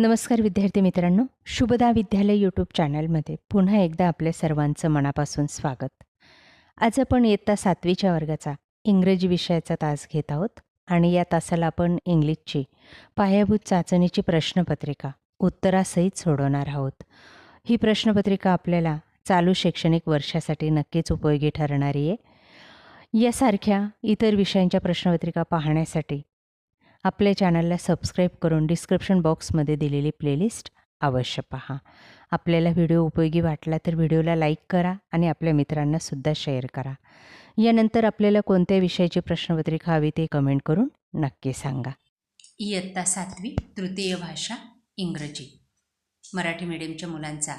नमस्कार विद्यार्थी मित्रांनो. शुभदा विद्यालय यूट्यूब चॅनलमध्ये पुन्हा एकदा आपल्या सर्वांचं मनापासून स्वागत. आज आपण इयत्ता सातवीच्या वर्गाचा इंग्रजी विषयाचा तास घेत आहोत आणि या तासाला आपण इंग्लिशची पायाभूत चाचणीची प्रश्नपत्रिका उत्तरासहित सोडवणार आहोत. ही प्रश्नपत्रिका आपल्याला चालू शैक्षणिक वर्षासाठी नक्कीच उपयोगी ठरणारी आहे. यासारख्या इतर विषयांच्या प्रश्नपत्रिका पाहण्यासाठी आपल्या चॅनलला सबस्क्राईब करून डिस्क्रिप्शन बॉक्समध्ये दिलेली प्लेलिस्ट अवश्य पहा. आपल्याला व्हिडिओ उपयोगी वाटला तर व्हिडिओला लाईक करा आणि आपल्या मित्रांनासुद्धा शेअर करा. यानंतर आपल्याला कोणत्या विषयाची प्रश्नपत्रिका हवी ते कमेंट करून नक्की सांगा. इयत्ता सातवी तृतीय भाषा इंग्रजी. मराठी मीडियमच्या मुलांचा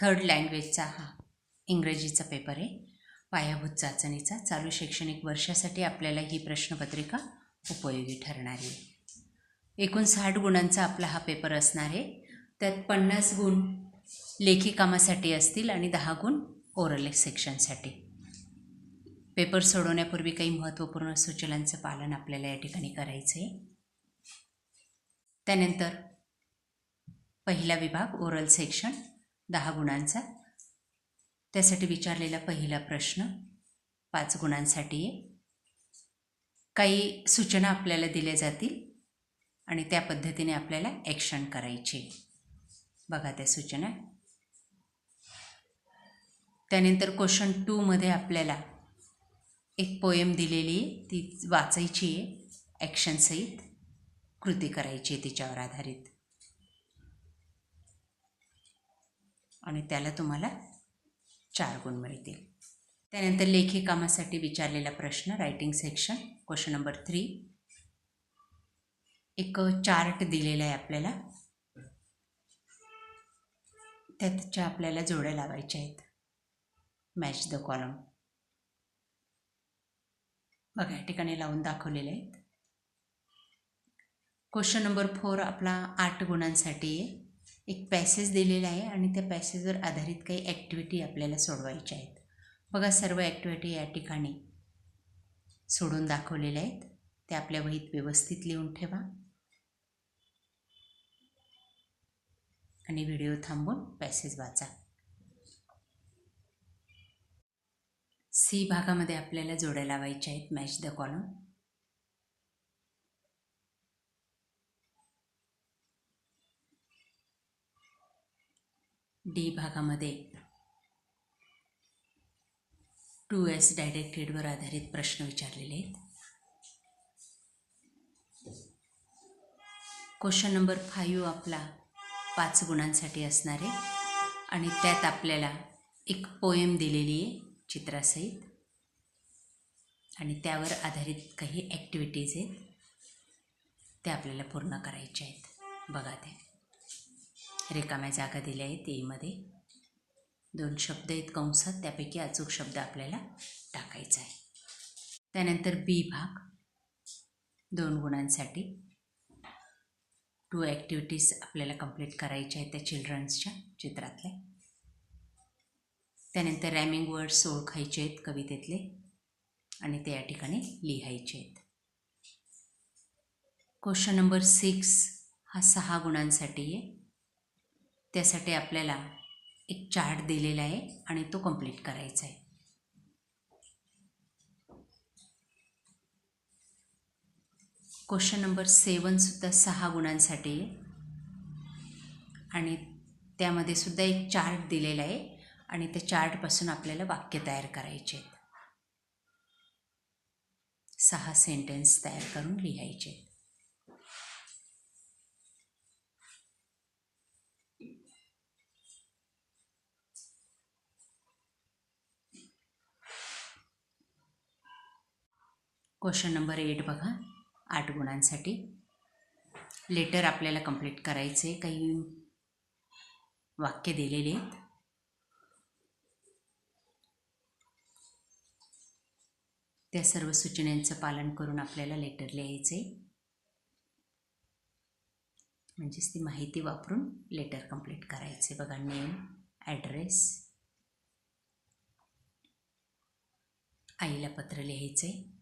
थर्ड लँग्वेजचा हा इंग्रजीचा पेपर आहे. पायाभूत चाचणीचा चालू शैक्षणिक वर्षासाठी आपल्याला ही प्रश्नपत्रिका उपयोगी ठरणारी आहे. एकूण साठ गुणांचा आपला हा पेपर असणार आहे. त्यात पन्नास गुण लेखी कामासाठी असतील आणि दहा गुण ओरल सेक्शनसाठी पेपर सोडवण्यापूर्वी काही महत्त्वपूर्ण सूचनांचं पालन आपल्याला या ठिकाणी करायचं आहे त्यानंतर पहिला विभाग ओरल सेक्शन दहा गुणांचा. त्यासाठी विचारलेला पहिला प्रश्न पाच गुणांसाठी आहे. काही सूचना आपल्याला दिल्या जातील आणि त्या पद्धतीने आपल्याला ॲक्शन करायची. बघा त्या सूचना. त्यानंतर क्वेश्चन टूमध्ये आपल्याला एक पोएम दिलेली आहे. ती वाचायची आहे. ॲक्शनसहित कृती करायची आहे तिच्यावर आधारित. आणि त्याला तुम्हाला चार गुण मिळतील. त्यानंतर लेखी कामासाठी विचारलेला प्रश्न writing section question number three एक चार्ट दिलेला आहे आपल्याला. त्याच्या आपल्याला जोड्या लावायच्या आहेत. मॅच द कॉलम बघा या ठिकाणी लावून दाखवलेले आहेत. क्वेश्चन नंबर फोर आपला आठ गुणांसाठी आहे. एक पॅसेज दिलेला आहे आणि त्या पॅसेजवर आधारित काही ॲक्टिव्हिटी आपल्याला सोडवायच्या आहेत. बघा सर्व ॲक्टिव्हिटी या ठिकाणी सोडून दाखवलेल्या आहेत. ते आपल्या वहीत व्यवस्थित लिहून ठेवा. आणि व्हिडिओ थांबून पॅसेज वाचा. सी भागामध्ये आपल्याला जोड्या लावायच्या आहेत. मॅच द कॉलम डी भागामध्ये टू एस डायरेक्टेडवर आधारित प्रश्न विचारलेले आहेत. क्वेश्चन नंबर फाईव्ह आपला पाच गुणांसाठी असणार आहे आणि त्यात आपल्याला एक पोएम दिलेली आहे चित्रासहित. आणि त्यावर आधारित काही ॲक्टिव्हिटीज आहेत. त्या आपल्याला पूर्ण करायच्या आहेत. बघा ते रिकाम्या जागा दिल्या आहेत एमध्ये दोन शब्द आहेत कंसात. त्यापैकी अचूक शब्द आपल्याला टाकायचा आहे. त्यानंतर बी भाग. दोन गुणांसाठी टू ॲक्टिव्हिटीज आपल्याला कंप्लीट करायच्या आहेत त्या चिल्ड्रन्सच्या चित्रातल्या. त्यानंतर रॅमिंग वर्ड्स ओळखायचे आहेत कवितेतले आणि ते या ठिकाणी लिहायचे आहेत. क्वेश्चन नंबर सिक्स हा सहा गुणांसाठी आहे. त्यासाठी आपल्याला एक चार्ट दिलेला आहे आणि तो कंप्लीट करायचा आहे. क्वेश्चन नंबर सेवनसुद्धा सहा गुणांसाठी आणि त्यामध्ये सुद्धा एक चार्ट दिलेला आहे आणि त्या चार्टपासून आपल्याला वाक्य तयार करायचे आहेत. सहा सेंटेन्स तयार करून लिहायचे क्वेश्चन नंबर एट बघा. आठ गुणांसाठी. लेटर आपल्याला कंप्लीट करायचे. काही वाक्य दिलेले आहेत. त्या सर्व सूचनांचं पालन करून आपल्याला लेटर लिहायचे. म्हणजेच ती माहिती वापरून लेटर कंप्लीट करायचे. बघा नेम ॲड्रेस. आईला पत्र लिहायचे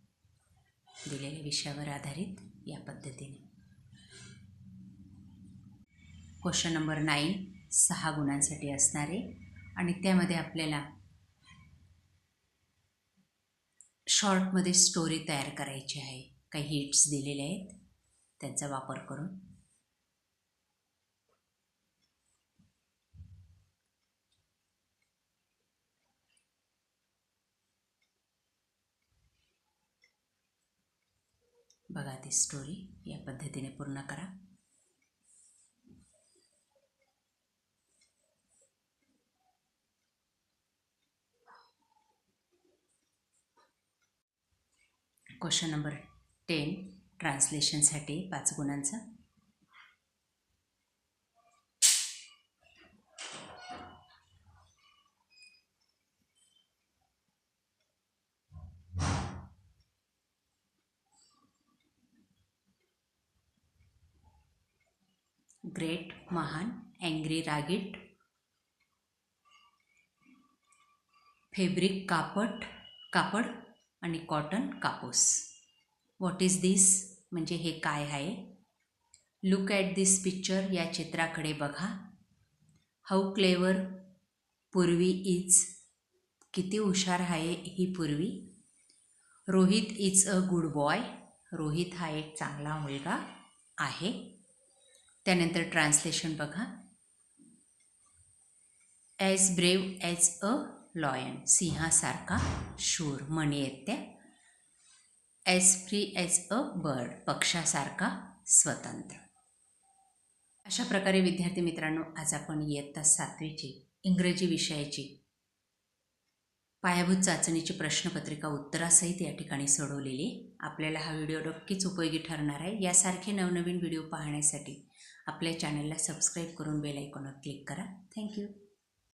दिलेल्या विषयावर आधारित या पद्धतीने. क्वेश्चन नंबर नाईन सहा गुणांसाठी असणारे आणि त्यामध्ये आपल्याला शॉर्टमध्ये स्टोरी तयार करायची आहे. काही हिट्स दिलेले आहेत त्यांचा वापर करून. बघा ती स्टोरी या पद्धतीने पूर्ण करा. क्वेश्चन नंबर टेन ट्रान्सलेशनसाठी पाच गुणांचा. ग्रेट महान अँग्री रागीट फेब्रिक कापड कापड आणि कॉटन कापूस. व्हॉट इज दिस म्हणजे हे काय आहे? लुक ॲट दिस पिक्चर या चित्राकडे बघा. हाऊ क्लेवर पूर्वी इज किती हुशार आहे ही पूर्वी. Rohit is a good boy Rohit हा एक चांगला मुलगा आहे. त्यानंतर ट्रान्सलेशन बघा. As brave as a lion सिंहासारखा शूर म्हणी आहेत त्या. As free as a bird पक्षासारखा स्वतंत्र. अशा प्रकारे विद्यार्थी मित्रांनो आज आपण इयत्ता सातवीची इंग्रजी विषयाची. पायाभूत चाचणीची प्रश्नपत्रिका उत्तरासहित या ठिकाणी सोडवलेली. आपल्याला हा व्हिडिओ नक्कीच उपयोगी ठरणार आहे. यासारखे नवनवीन व्हिडिओ पाहण्यासाठी आपल्या चॅनलला सबस्क्राईब करून बेल आयकॉनवर क्लिक करा. थँक्यू